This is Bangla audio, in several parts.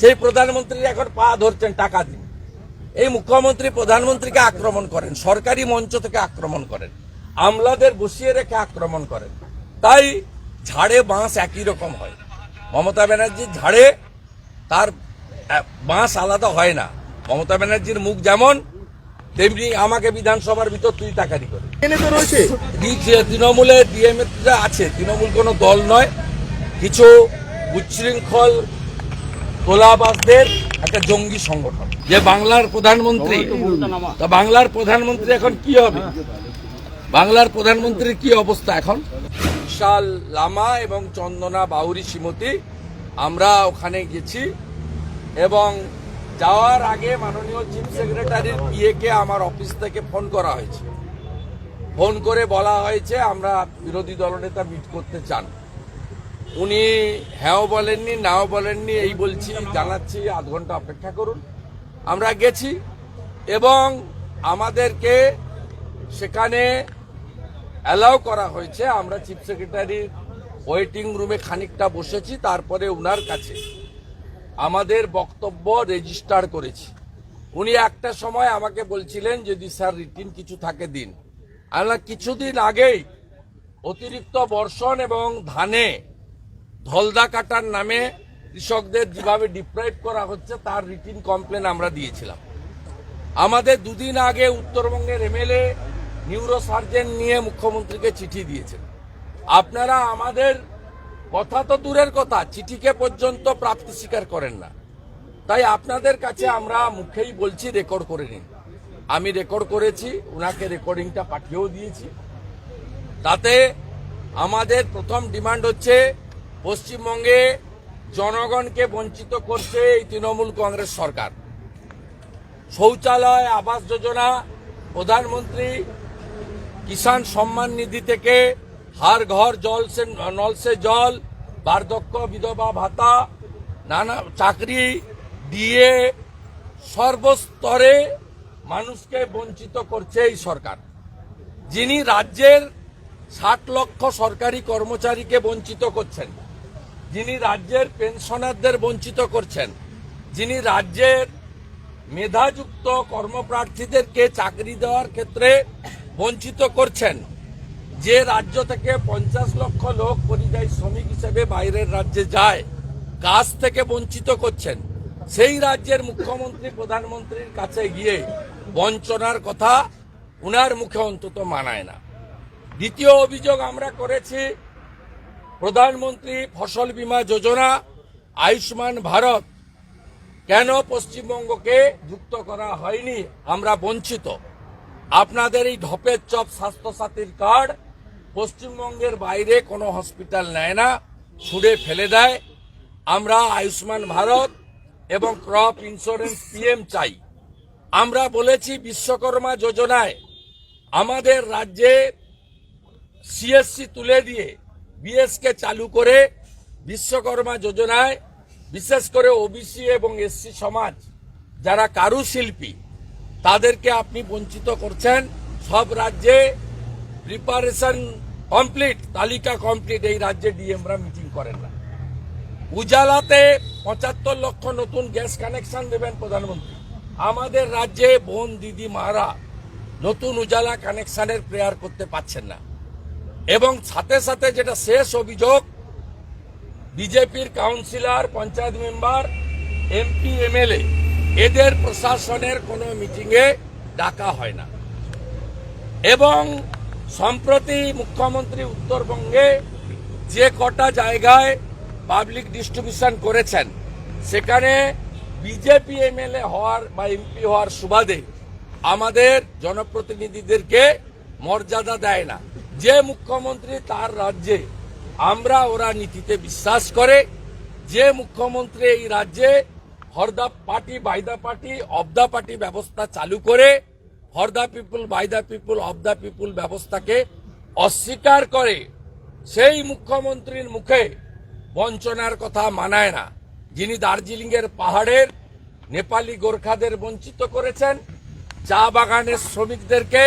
সেই প্রধানমন্ত্রী এখন পা ধরছেন টাকা দিন এই মুখ্যমন্ত্রী প্রধানমন্ত্রীকে আক্রমণ করেন সরকারি মঞ্চ থেকে আক্রমণ করেন আমলাদের বসিয়ে রেখে আক্রমণ করেন। তাই ঝাড়ে বাঁশ একই রকম হয়। মমতা ব্যানার্জির ঝাড়ে তার বাঁশ আলাদা হয় না। মমতা ব্যানার্জির মুখ যেমন তেমনি আমাকে বিধানসভার ভিতর তুই তাকারি করে। রয়েছে। তৃণমূলে ডিএমএ আছে তৃণমূল কোনো দল নয়। কিছু উচ্ছৃঙ্খল তোলাবাসদের একটা জঙ্গি সংগঠন যে বাংলার প্রধানমন্ত্রী। তা বাংলার প্রধানমন্ত্রী এখন কি হবে? বাংলার প্রধানমন্ত্রীর কি অবস্থা এখন? বিশাল লামা এবং চন্দনা বাউরি শ্রীমতী আমরা ওখানে গেছি এবং যাওয়ার আগে মাননীয় চিফ সেক্রেটারির পিএকে আমার অফিস থেকে ফোন করা হয়েছে। ফোন করে বলা হয়েছে আমরা বিরোধী দলনেতা মিট করতে চান। উনি হ্যাঁও বলেননি, নাও বলেননি, এই বলছি, জানাচ্ছি, আধ ঘণ্টা অপেক্ষা করুন। আমরা গেছি এবং আমাদেরকে সেখানে অ্যালাউ করা হয়েছে। আমরা চিফ সেক্রেটারির ওয়েটিং রুমে খানিকটা বসেছি, তারপরে উনার কাছে আমাদের বক্তব্য রেজিস্টার করেছি। উনি একটা সময় আমাকে বলছিলেন, যদি স্যার রিটিন কিছু থাকে দিন। আমরা কিছুদিন আগেই অতিরিক্ত বর্ষণ এবং ধানে ধলদা কাটার নামে কৃষকদের যেভাবে ডিপ্রাইভ করা হচ্ছে, তার রিটিন কমপ্লেন আমরা দিয়েছিলাম। আমাদের দুদিন আগে উত্তরবঙ্গের এমএলএ নিউরো সার্জন নিয়ে মুখ্যমন্ত্রীকে চিঠি দিয়েছেন। আপনারা আমাদের কথা তো দূরের কথা, চিঠিকে পর্যন্ত প্রাপ্তি স্বীকার করেন না। তাই আপনাদের কাছে আমরা মুখেই বলছি রেকর্ড করে নিন। আমি রেকর্ড করেছি ওনাকে রেকর্ডিংটা পাঠিয়েও দিয়েছি। তাতে আমাদের প্রথম ডিমান্ড হচ্ছে পশ্চিমবঙ্গে জনগণকে বঞ্চিত করছে এই তৃণমূল কংগ্রেস সরকার। শৌচালয়, আবাস যোজনা, প্রধানমন্ত্রী কিষাণ সম্মান নিধি থেকে হার ঘর, জল সে জল, বার্ধক্য, বিধবা ভাতা, নানা চাকরি দিয়ে সর্বস্তরে মানুষকে বঞ্চিত করছে এই সরকার। যিনি রাজ্যের ষাট লক্ষ সরকারি কর্মচারীকে বঞ্চিত করছেন যিনি রাজ্যের পেনশনারদের বঞ্চিত করছেন, যিনি রাজ্যের মেধাযুক্ত কর্মপ্রার্থীদেরকে চাকরি দেওয়ার ক্ষেত্রে বঞ্চিত করছেন, যে রাজ্য থেকে পঞ্চাশ লক্ষ লোক পরিযায়ী শ্রমিক হিসেবে বাইরের রাজ্যে যায় কাজ থেকে বঞ্চিত করছেন, সেই রাজ্যের মুখ্যমন্ত্রী, প্রধানমন্ত্রীর কাছে গিয়ে বঞ্চনার কথা উনার মুখে অন্তত মানায় না। দ্বিতীয় অভিযোগ আমরা করেছি প্রধানমন্ত্রী ফসল বীমা যোজনা আয়ুষ্মান ভারত কেন পশ্চিমবঙ্গকে যুক্ত করা হয়নি? আমরা বঞ্চিত। আপনাদের এই ঢপের চপ স্বাস্থ্যসাথীর কার্ড পশ্চিমবঙ্গের বাইরে কোনো হসপিটাল নেয় না, ছুঁড়ে ফেলে দেয়। আমরা আয়ুষ্মান ভারত এবং ক্রপ ইন্স্যুরেন্স পিএম চাই। আমরা বলেছি বিশ্বকর্মা যোজনায় আমাদের রাজ্যে সিএসসি তুলে দিয়ে বিএসকে চালু করে বিশ্বকর্মা যোজনায়, বিশেষ করে ওবিসি এবং এসসি সমাজ, যারা কারুশিল্পী, তাদেরকে আপনি বঞ্চিত করছেন। সব রাজ্যে প্রিপারেশন কমপ্লিট তালিকা কমপ্লিট এই রাজ্যে ডিএমরা মিটিং করেন না। উজালাতে পঁচাত্তর লক্ষ নতুন গ্যাস কানেকশন দেবেন প্রধানমন্ত্রী। আমাদের রাজ্যে বোন, দিদি, মারা নতুন উজালা কানেকশনের প্রেয়ার করতে পাচ্ছেন না। এবং সাথে সাথে যেটা শেষ অভিযোগ, বিজেপির councillor, panchayat member, MP, MLA, এদের প্রশাসনের কোনো মিটিংয়ে ডাকা হয় না। এবং সম্প্রতি মুখ্যমন্ত্রী উত্তরবঙ্গে যে কটা জায়গায় পাবলিক ডিস্ট্রিবিউশন করেছেন, সেখানে বিজেপি এমএলএ হওয়ার বা এমপি হওয়ার সুবাদে আমাদের জনপ্রতিনিধিদেরকে মর্যাদা দেয় না। যে মুখ্যমন্ত্রী তার রাজ্যে, আমরা ওরা নীতিতে বিশ্বাস করে, যে মুখ্যমন্ত্রী এই রাজ্যে Harda party by the party of the party ব্যবস্থা চালু করে for the people by the people of the people ব্যবস্থাকে অস্বীকার করে, সেই মুখ্যমন্ত্রীর মুখে বঞ্চনার কথা মানায় না। যিনি দার্জিলিং এর পাহাড়ের নেপালি গোর্খাদের বঞ্চিত করেছেন, চা বাগানের শ্রমিকদেরকে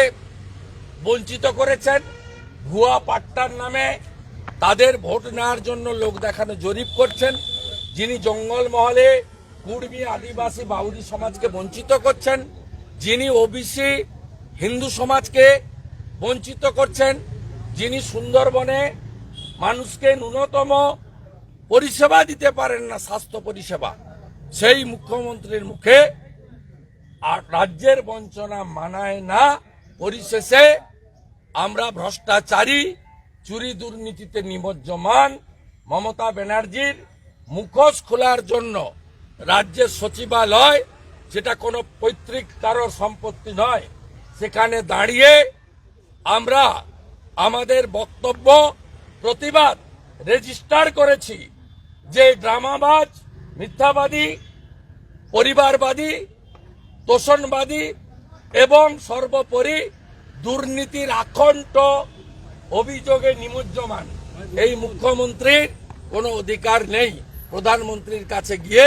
বঞ্চিত করেছেন ভুয়া পাট্টার নামে তাদের ভোট নেওয়ার জন্য লোক দেখানো জরিপ করছেন, যিনি জঙ্গলমহলে কুর্মী আদিবাসী বাউরি সমাজকে বঞ্চিত করছেন, যিনি ওবিসি হিন্দু সমাজকে বঞ্চিত করছেন, যিনি সুন্দরবনে মানুষকে ন্যূনতম পরিষেবা দিতে পারেন না, স্বাস্থ্য পরিষেবা। সেই মুখ্যমন্ত্রীর মুখে আর রাজ্যের বঞ্চনা মানায় না, পরিশেষে আমরা ভ্রষ্টাচারী, চুরি দুর্নীতিতে নিমজ্জমান মমতা ব্যানার্জির মুখোশ খোলার জন্য রাজ্যের সচিবালয় যেটা কোনো পৈতৃক কারোর সম্পত্তি নয়, সেখানে দাঁড়িয়ে আমরা আমাদের বক্তব্য, প্রতিবাদ রেজিস্টার করেছি যে ড্রামাবাজ, মিথ্যাবাদী, পরিবারবাদী, তোষণবাদী এবং সর্বোপরি দুর্নীতির আখণ্ড অভিযোগে নিমজ্জমান। এই মুখ্যমন্ত্রীর কোনো অধিকার নেই। প্রধানমন্ত্রীর কাছে গিয়ে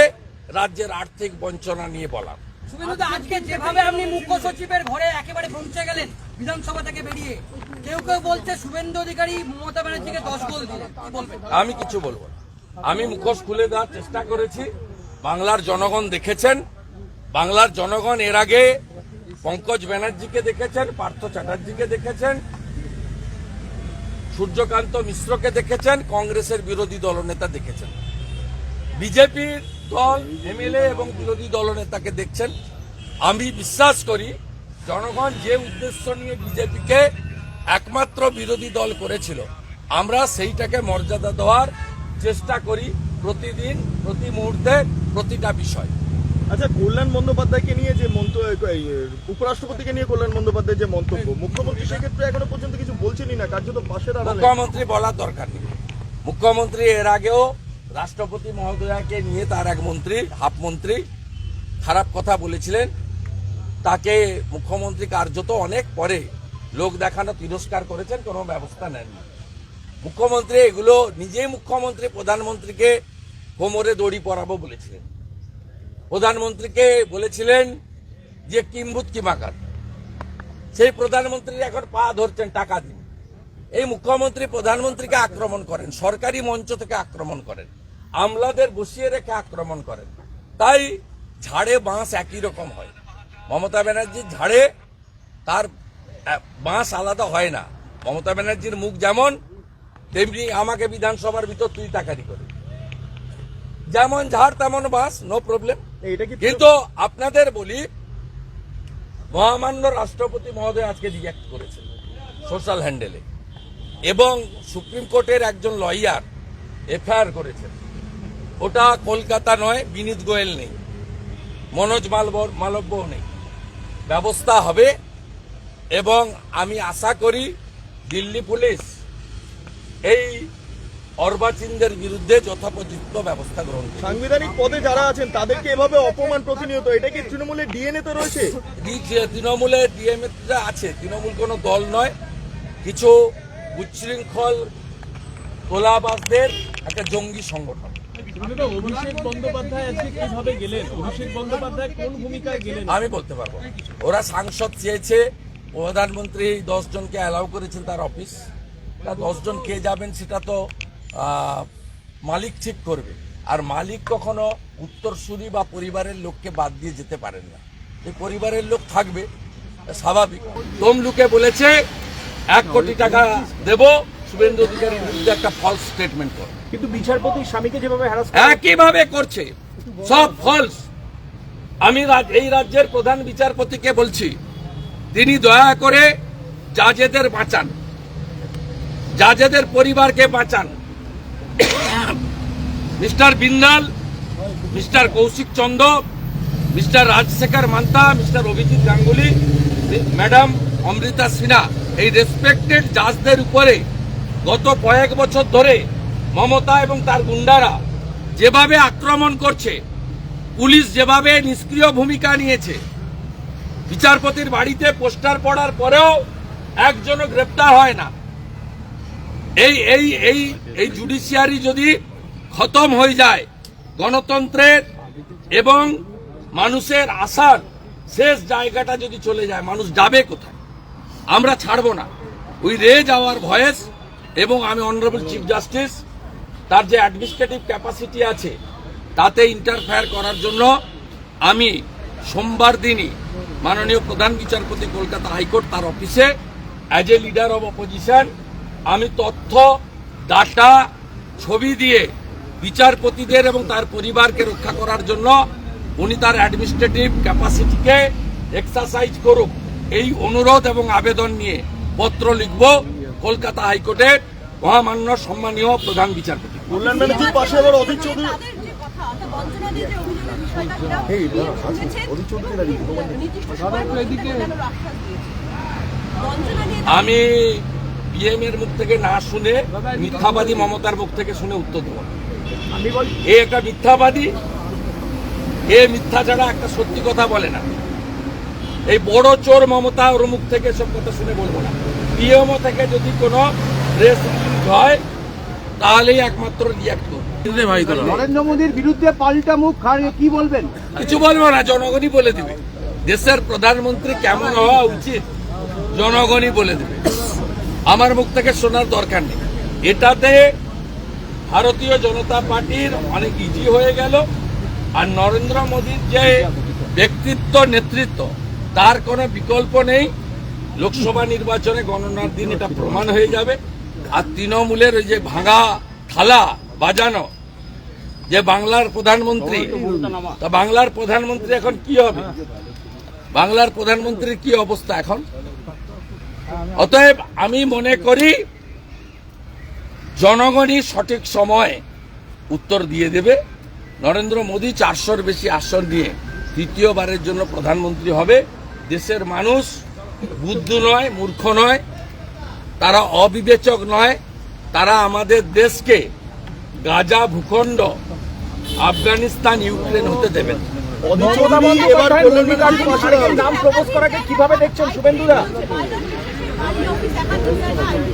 রাজ্যের আর্থিক বঞ্চনা নিয়ে বলার। শুভেন্দুদা আজকে যেভাবে আপনি মুখ্য সচিবের ঘরে একেবারে পৌঁছে গেলেন বিধানসভা থেকে বেরিয়ে কেউ কেউ বলছে শুভেন্দু অধিকারী মমতা ব্যানার্জিকে দশ গোল দিলেন। আমি কিছু বলব আমি মুখোশ খুলে দেওয়ার চেষ্টা করেছি। বাংলার জনগণ দেখেছেন। বাংলার জনগণ এর আগে পঙ্কজ ব্যানার্জিকে দেখেছেন, পার্থ চ্যাটার্জিকে দেখেছেন, সূর্যকান্ত মিশ্রকে দেখেছেন, কংগ্রেসের বিরোধী দলনেতা দেখেছেন। বিজেপির দল, এমএলএ এবং বিরোধী দলনেতাকে দেখছেন। আমি বিশ্বাস করি, জনগণ যে উদ্দেশ্য নিয়ে বিজেপিকে একমাত্র বিরোধী দল করেছিল, আমরা সেইটাকে মর্যাদা দেওয়ার চেষ্টা করি প্রতিদিন, প্রতি মুহূর্তে, প্রতিটা বিষয়। আচ্ছা কল্যাণ বন্দ্যোপাধ্যায়কে নিয়ে যে মন্তব্য উপরাষ্ট্রপতিকে নিয়ে কল্যাণ বন্দ্যোপাধ্যায়ের যে মন্তব্য মুখ্যমন্ত্রী সেক্ষেত্রে এখনও পর্যন্ত কিছু বলছেনই না কার্যত পাশের মুখ্যমন্ত্রী বলার দরকার নেই। মুখ্যমন্ত্রী এর আগেও রাষ্ট্রপতি মহোদয়াকে নিয়ে তার এক মন্ত্রী হাফ মন্ত্রী খারাপ কথা বলেছিলেন। তাকে মুখ্যমন্ত্রী কার্যত অনেক পরে লোক দেখানো তিরস্কার করেছেন কোনো ব্যবস্থা নেননি। মুখ্যমন্ত্রী এগুলো নিজেই মুখ্যমন্ত্রী প্রধানমন্ত্রীকে কোমরে দড়ি পরাবো বলেছিলেন। প্রধানমন্ত্রীকে বলেছিলেন যে কিম্বুত কিমাকার সেই প্রধানমন্ত্রী এখন পা ধরছেন, টাকা দিন এই মুখ্যমন্ত্রী প্রধানমন্ত্রীকে আক্রমণ করেন, সরকারি মঞ্চ থেকে আক্রমণ করেন, আমলাদের বসিয়ে রেখে আক্রমণ করেন। তাই ঝাড়ে বাঁশ একই রকম হয়। মমতা ব্যানার্জির ঝাড়ে তার বাঁশ আলাদা হয় না। মমতা ব্যানার্জির মুখ যেমন, তেমনি আমাকে বিধানসভার ভিতর তুই তাকারি করে যেমন ঝাড় তেমন বাস নো প্রবলেম কিন্তু আপনাদের বলি মহামান্য রাষ্ট্রপতি মহোদয় আজকে রিয়াক্ট করেছেন সোশ্যাল হ্যান্ডেলে এবং সুপ্রিম কোর্টের একজন লয়ার এফআইআর করেছেন। ওটা কলকাতা নয় বিনীত গোয়েল নেই। মনোজ মালবর মালব্য নেই। ব্যবস্থা হবে এবং আমি আশা করি দিল্লি পুলিশ এই অর্বাচীনদের বিরুদ্ধে যথোপযুক্ত ব্যবস্থা গ্রহণ সাংবিধানিক পদে যারা আছেন তাদেরকে এভাবে অপমান প্রতিনিয়ত এটা কি তৃণমূলের ডিএনএ তে রয়েছে? তৃণমূলের ডিএমএ আছে তৃণমূল কোনো দল নয়। কিছু উচ্ছৃঙ্খল তোলাবাসদের একটা জঙ্গি সংগঠন। অভিষেক বন্দ্যোপাধ্যায় আজকে কীভাবে গেলেন? অভিষেক বন্দ্যোপাধ্যায় কোন ভূমিকায় গেলেন? আমি বলতে পারব ওরা সাংসদ চেয়েছে প্রধানমন্ত্রী দশ জনকে অ্যালাউ করেছেন তার অফিস তা দশ জন কে যাবেন সেটা তো মালিক ঠিক করবে। আর মালিক কখনো উত্তরসূরি বা পরিবারের লোককে বাদ দিয়ে যেতে পারেন না। এই পরিবারের লোক থাকবে স্বাভাবিক। তমলুকে বলেছে এক কোটি টাকা দেব শুভেন্দু অধিকারীর বিরুদ্ধে একটা ফলস স্টেটমেন্ট করো। কিন্তু বিচারপতি স্বামীকে যেভাবে একইভাবে করছে। সব ফলস আমি এই রাজ্যের প্রধান বিচারপতিকে বলছি তিনি দয়া করে জাজেদের বাঁচান। জাজেদের পরিবারকে বাঁচান। Mister Bindal, mister Kaushik Chandra mister Rajshekhar Manta, mister Abhijit Ganguly, madam Amrita Sinha. এই রেসপেক্টেড জাজদের উপরে গত কয়েক বছর ধরে মমতা এবং তার গুন্ডারা যেভাবে আক্রমণ করছে, পুলিশ যেভাবে নিষ্ক্রিয় ভূমিকা নিয়েছে, বিচারপতির বাড়িতে পোস্টার পড়ার পরেও একজনও গ্রেপ্তার হয় না। এই এই এই এই জুডিশিয়ারি যদি খতম হয়ে যায়। গণতন্ত্রের এবং মানুষের আশার শেষ জায়গাটা যদি চলে যায়, মানুষ যাবে কোথায়? আমরা ছাড়বো না। উই রেজ আওয়ার ভয়েস এবং আমি অনারেবল চিফ জাস্টিস তার যে অ্যাডমিনিস্ট্রেটিভ ক্যাপাসিটি আছে, তাতে ইন্টারফেয়ার করার জন্য আমি সোমবার দিনই মাননীয় প্রধান বিচারপতি কলকাতা হাইকোর্ট তার অফিসে as a leader of opposition আমি তথ্য ডাটা ছবি দিয়ে বিচারপতিদের এবং তার পরিবারকে রক্ষা করার জন্য উনি তার অ্যাডমিনিস্ট্রেটিভ ক্যাপাসিটিকে এক্সারসাইজ করুক। এই অনুরোধ এবং আবেদন নিয়ে পত্র লিখব কলকাতা হাইকোর্টের মহামান্য সম্মানীয় প্রধান বিচারপতি। আমি পিএম এর মুখ থেকে না শুনে মিথ্যাবাদী মমতার মুখ থেকে শুনে উত্তর দেবো। এ একটা মিথ্যাবাদী এ মিথ্যা ছাড়া একটা সত্যি কথা বলে না। এই বড় চোর মমতা ওর মুখ থেকে সব কথা শুনে বলব না। পিএমও থেকে যদি কোনো প্রেস রিলিজ হয় তাহলেই একমাত্র রিয়াক্ট করব। নরেন্দ্র মোদীর বিরুদ্ধে পাল্টা মুখ খাড়িয়ে কি বলবেন? কিছু বলব না জনগণই বলে দিবে। দেশের প্রধানমন্ত্রী কেমন হওয়া উচিত জনগণই বলে দেবে। আমার মুখ থেকে শোনার দরকার নেই। এটাতে ভারতীয় জনতা পার্টির অনেক ইজি হয়ে গেল। আর নরেন্দ্র মোদীর যে ব্যক্তিত্ব, নেতৃত্ব, তার কোনো বিকল্প নেই। লোকসভা নির্বাচনে গণনার দিন এটা প্রমাণ হয়ে যাবে। আর তৃণমূলের ওই যে ভাঙা থালা বাজানো, যে বাংলার প্রধানমন্ত্রী, তা বাংলার প্রধানমন্ত্রী এখন কি হবে? বাংলার প্রধানমন্ত্রীর কি অবস্থা এখন? অতএব আমি মনে করি জনগণই সঠিক সময় উত্তর দিয়ে দেবে। নরেন্দ্র মোদী চারশোর বেশি আসন নিয়ে তৃতীয়বারের জন্য প্রধানমন্ত্রী হবে। দেশের মানুষ বুদ্ধ নয় মূর্খ নয় তারা অবিবেচক নয়। তারা আমাদের দেশকে গাজা ভূখণ্ড আফগানিস্তান ইউক্রেন হতে দেবেন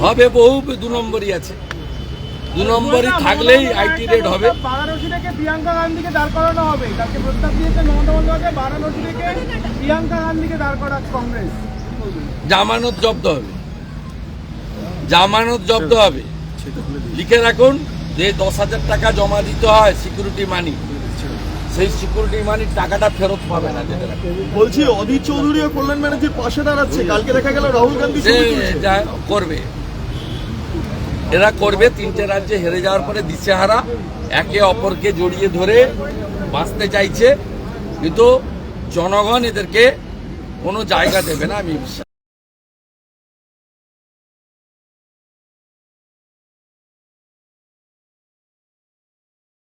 হবে বহু দু নম্বরই আছে। দু নম্বরই থাকলেই আইটি রেড হবে। বারাণসী থেকে প্রিয়াঙ্কা গান্ধীকে দাঁড় করানো হবে। তাকে প্রস্তাব দিয়েছে মমতা বন্দ্যোপাধ্যায় বারাণসী থেকে প্রিয়াঙ্কা গান্ধীকে দাঁড় করা কংগ্রেস। জামানত জব্দ হবে। জামানত জব্দ হবে। লিখে রাখুন যে দশ হাজার টাকা জমা দিতে হয় সিকিউরিটি মানি সেই সিকিউরিটি মানির টাকাটা ফেরত পাবে না যেটা বলছি অধীর চৌধুরী ও কল্যাণ ব্যানার্জির পাশে দাঁড়াচ্ছে। কালকে দেখা গেল রাহুল গান্ধী করবে। এরা করবে, তিনটে রাজ্যে হেরে যাওয়ার পরে দিশেহারা একে অপরকে জড়িয়ে ধরে বাঁচতে চাইছে। কিন্তু জনগণ এদেরকে কোনো জায়গা দেবে না, আমি